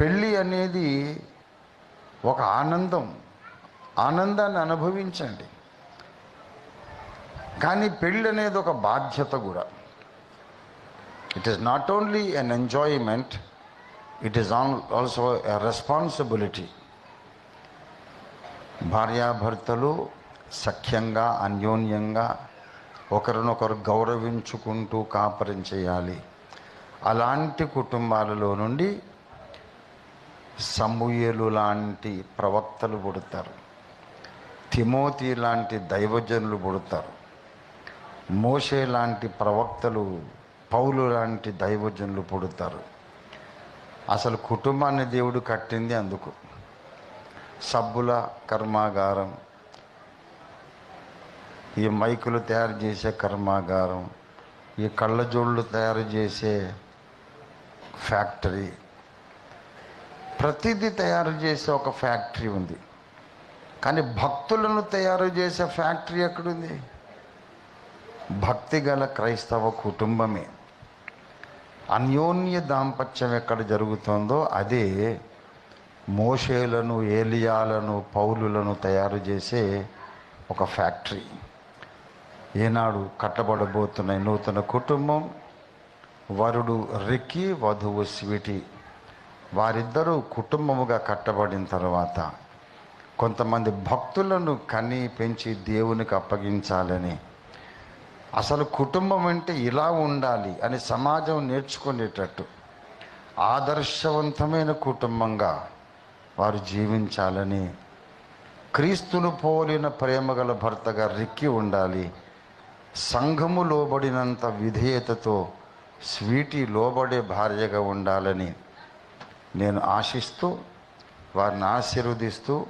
పెళ్ళి అనేది ఒక ఆనందం ఆనందాన్ని అనుభవించండి. కానీ పెళ్ళి అనేది ఒక బాధ్యత కూడా. It is not only an enjoyment it is on also a responsibility భార్యాభర్తలు సఖ్యంగా అన్యోన్యంగా ఒకరినొకరు గౌరవించుకుంటూ కాపరం చేయాలి. అలాంటి కుటుంబాలలో నుండి సమూయేలు లాంటి ప్రవక్తలు పుడతారు. తిమోతి లాంటి దైవజనులు పుడతారు. మోషే లాంటి ప్రవక్తలు పౌలు లాంటి దైవజనులు పుడతారు. అసలు కుటుంబాన్ని దేవుడు కట్టింది అందుకు. సబ్బుల కర్మాగారం ఈ మైకులు తయారు చేసే కర్మాగారం ఈ కళ్ళజోళ్ళు తయారు చేసే ఫ్యాక్టరీ ప్రతిదీ తయారు చేసే ఒక ఫ్యాక్టరీ ఉంది. కానీ భక్తులను తయారు చేసే ఫ్యాక్టరీ ఎక్కడుంది? భక్తి గల క్రైస్తవ కుటుంబమే. అన్యోన్య దాంపత్యం ఎక్కడ జరుగుతుందో అదే మోషేలను ఏలియాలను పౌలులను తయారు చేసే ఒక ఫ్యాక్టరీ. ఈనాడు కట్టబడబోతున్న నూతన కుటుంబం వరుడు రిక్కి వధువు స్వీటి వారిద్దరూ కుటుంబముగా కట్టబడిన తర్వాత కొంతమంది భక్తులను కని పెంచి దేవునికి అప్పగించాలని. అసలు కుటుంబం అంటే ఇలా ఉండాలి అని సమాజం నేర్చుకునేటట్టు ఆదర్శవంతమైన కుటుంబంగా వారు జీవించాలని. క్రీస్తును పోలిన ప్రేమగల భర్తగా రిక్కి ఉండాలి. సంఘము లోబడినంత విధేయతతో స్వీటి లోబడే భార్యగా ఉండాలని. నేను ఆశిస్తూ వారిని ఆశీర్వదిస్తూ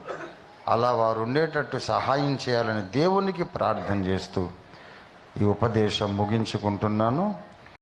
అలా వారు ఉండేటట్టు సహాయం చేయాలని దేవునికి ప్రార్థన చేస్తూ ఈ ఉపదేశం ముగించుకుంటున్నాను.